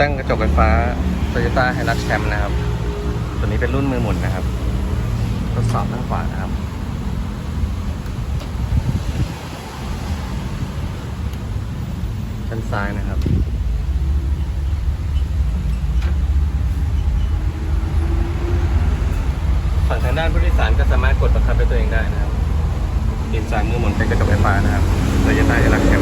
ตั้งกระจกไฟฟ้า Toyota Hilux Champ นะครับ ตัวนี้เป็นรุ่นมือหมุนนะครับ ทดสอบด้านขวานะครับ ชั้นซ้ายนะครับฝั่งทางด้านผู้โดยสารก็สามารถกดบังคับด้วยตัวเองได้นะครับดินสายมือหมุนเป็นกระจกไฟฟ้านะครับ Toyota Hilux Champ